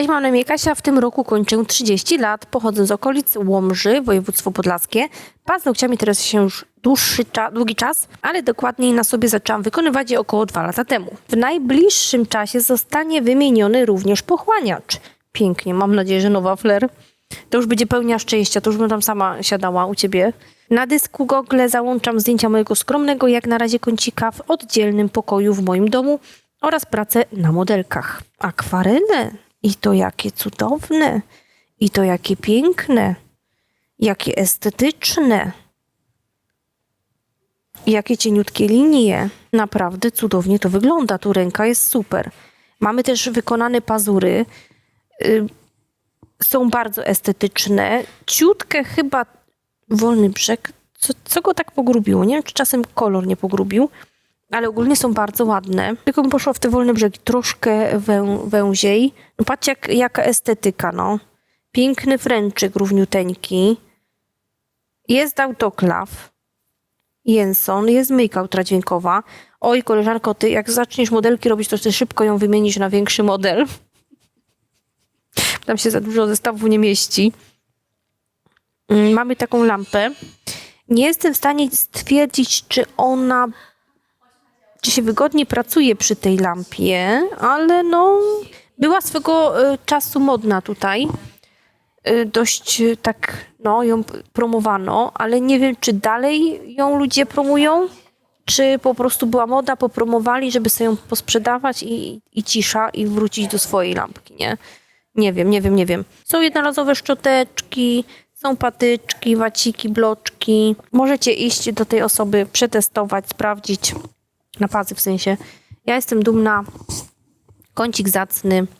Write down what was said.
Cześć, mam na imię Kasia. W tym roku kończę 30 lat. Pochodzę z okolic Łomży, województwo podlaskie. Paznokciami teraz się już dłuższy cza- długi czas, ale dokładniej na sobie zaczęłam wykonywać je około 2 lata temu. W najbliższym czasie zostanie wymieniony również pochłaniacz. Pięknie, mam nadzieję, że nowa flair. To już będzie pełnia szczęścia, to już bym tam sama siadała u ciebie. Na dysku Google załączam zdjęcia mojego skromnego, jak na razie kącika w oddzielnym pokoju w moim domu oraz pracę na modelkach. Akwarele. I to jakie cudowne. I to jakie piękne. Jakie estetyczne. Jakie cieniutkie linie. Naprawdę cudownie to wygląda. Tu ręka jest super. Mamy też wykonane pazury. Y, są bardzo estetyczne. Ciutkę chyba wolny brzeg. Co, co go tak pogrubiło? Nie wiem, czy czasem kolor nie pogrubił, ale ogólnie są bardzo ładne. Tylko bym poszła w te wolne brzegi troszkę wę, węziej. No patrzcie, jak, jaka estetyka, no. Piękny fręczyk równiuteńki. Jest autoklaw. Jenson, jest myjka ultradźwiękowa. Oj, koleżanko, ty jak zaczniesz modelki robić, to ty szybko ją wymienisz na większy model. Tam się za dużo zestawów nie mieści. Mm, Mamy taką lampę. Nie jestem w stanie stwierdzić, czy ona, czy się wygodnie pracuje przy tej lampie, ale no, była swego y, czasu modna tutaj. Y, Dość y, tak, no, ją promowano, ale nie wiem, czy dalej ją ludzie promują, czy po prostu była moda, popromowali, żeby sobie ją posprzedawać i, i cisza i wrócić do swojej lampki, nie? Nie wiem, nie wiem, nie wiem. Są jednorazowe szczoteczki, są patyczki, waciki, bloczki. Możecie iść do tej osoby, przetestować, sprawdzić. Na pazy w sensie. Ja jestem dumna. Kącik zacny.